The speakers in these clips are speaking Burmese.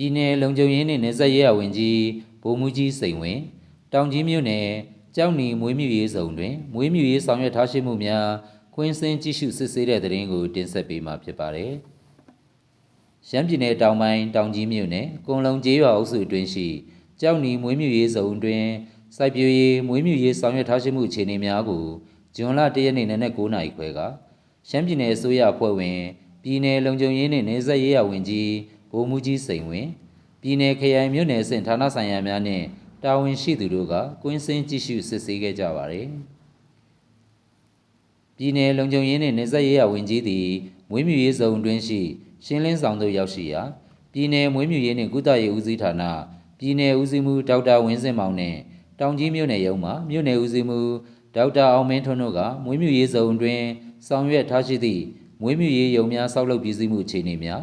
ပြည်내လုံခြုံရေးနှင့်နေဆက်ရေးရဝင်ကြီးဗိုလ်မှူးကြီးစိန်ဝင်တောင်ကြီးမြို့နယ်ကြောက်နီမွေးမြူရေးစုံတွင်မွေးမြူရေးဆောင်ရွက်ထားရှိမှုများကွင်းစင်းကြည့်ရှုစစ်ဆေးတဲ့တဲ့ရင်ကိုတင်ဆက်ပေးမှာဖြစ်ပါတယ်။ရှမ်းပြည်နယ်တောင်ပိုင်းတောင်ကြီးမြို့နယ်ကွန်လုံကျေးရွာအုပ်စုအတွင်းရှိကြောက်နီမွေးမြူရေးစုံတွင်စိုက်ပျိုးရေးမွေးမြူရေးဆောင်ရွက်ထားရှိမှုအခြေအနေများကိုဇွန်လ၁ရက်နေ့နနက်9:00နာရီခွဲကရှမ်းပြည်နယ်အစိုးရအဖွဲ့ဝင်ပြည်နယ်လုံခြုံရေးနှင့်နေဆက်ရေးရဝင်ကြီး ဗိုလ်မှူးကြီးစိန်ဝင်ပြည်နယ်ခရိုင်မြို့နယ်အဆင့်ဌာနဆိုင်ရာများနှင့်တာဝန်ရှိသူတို့ကကွင်းစင်းကြည့်ရှုစစ်ဆေးခဲ့ကြပါသည်ပြည်နယ်လုံခြုံရေးနှင့်နေဆက်ရေးရဝင်ကြီးသည်မွေးမြူရေးစုံတွင်ရှိရှင်းလင်းဆောင်သို့ရောက်ရှိရာပြည်နယ်မွေးမြူရေးနှင့်ကုသရေးဦးစီးဌာနပြည်နယ်ဦးစီးမှူးဒေါက်တာဝင်းစင်မောင်နှင့်တောင်ကြီးမြို့နယ်ရုံးမှမြို့နယ်ဦးစီးမှူးဒေါက်တာအောင်မင်းထွန်းတို့ကမွေးမြူရေးစုံတွင်ဆောင်ရွက်ထားရှိသည့်မွေးမြူရေးယုံများဆောက်လုပ်ပြည်စည်းမှုအခြေအနေများ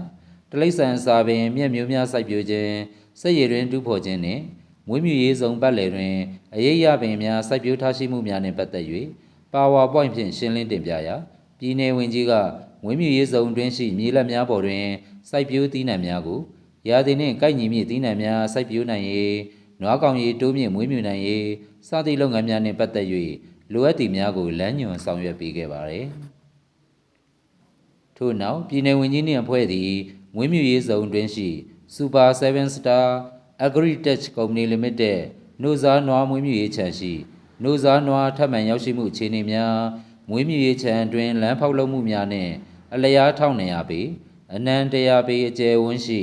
တလိษံစာပင်မြက်မျိုးများစိုက်ပျိုးခြင်းစက်ရည်တွင်တူးဖော်ခြင်းနှင့်မွေးမြူရေးစုံပတ်လည်တွင်အရေးရပင်များစိုက်ပျိုးထားရှိမှုများနှင့်ပတ်သက်၍ PowerPoint ဖြင့်ရှင်းလင်းတင်ပြရာပြည်내ဝင်ကြီးကမွေးမြူရေးစုံတွင်ရှိမြေလက်များပေါ်တွင်စိုက်ပျိုးသီးနှံများကိုရာသီနှင့်ကိုက်ညီမည့်သီးနှံများစိုက်ပျိုးနိုင်ရေးနွားကောင်ရေးတိုးမြင့်မွေးမြူနိုင်ရေးစသည့်လုပ်ငန်းများနှင့်ပတ်သက်၍လိုအပ်သည့်များကိုလမ်းညွှန်ဆောင်ရွက်ပေးခဲ့ပါသည် ထို့နောက်ပြည်내ဝင်ကြီးနှင့်အဖွဲ့သည်မွေးမြူရေးစုံတွင်ရှိ Super 7 Star Agritech Company Limited နှုတ်စားနွားမွေးမြူရေးခြံရှိနှုတ်စားနွားထပ်မံရောက်ရှိမှုအခြေအနေများမွေးမြူရေးခြံအတွင်းလမ်းဖောက်လုပ်မှုများနှင့်အလျား1900ပေအနံ100ပေအကျယ်ဝန်းရှိ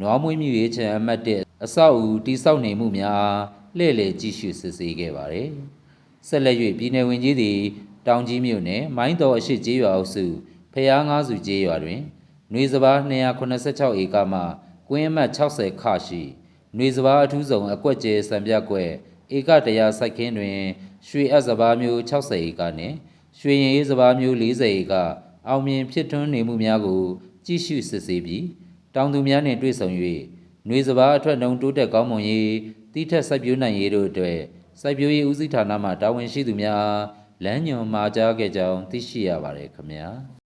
နွားမွေးမြူရေးခြံအမှတ်1အဆောက်အဦတိစောက်နေမှုများအားလှည့်လည်ကြည့်ရှုစစ်ဆေးခဲ့ပါသည်ဆက်လက်၍ပြည်내ဝင်ကြီးသည်တောင်ကြီးမြို့နယ်မိုင်းတော်အရှိကျေးရွာအုပ်စု ဖျားငါးစုကျေးရွာတွင်နှွေစပါး286ဧကမှကွင်းအမှတ်60ခရှိနှွေစပါးအထူးဆောင်အကွက်ကျဲစံပြကွက်ဧက100စိုက်ခင်းတွင် ရွှေအပ်စပါးမျိုး60ဧကနှင့်ရွှေရင်ရေးစပါးမျိုး40ဧကအောင်မြင်ဖြစ်ထွန်းနေမှုများကို ကြည့်ရှုစစ်ဆေးပြီးတောင်သူများနှင့်တွေ့ဆုံ၍နှွေစပါးအထွက်နှုန်းတိုးတက်ကောင်းမွန်ရေးတိထက်စိုက်ပျိုးနိုင်ရေးတို့အတွက်စိုက်ပျိုးရေးဦးစီးဌာနမှတာဝန်ရှိသူများအားလမ်းညွှန်မှာကြားခဲ့ကြောင်းသိရှိရပါတယ်ခင်ဗျာ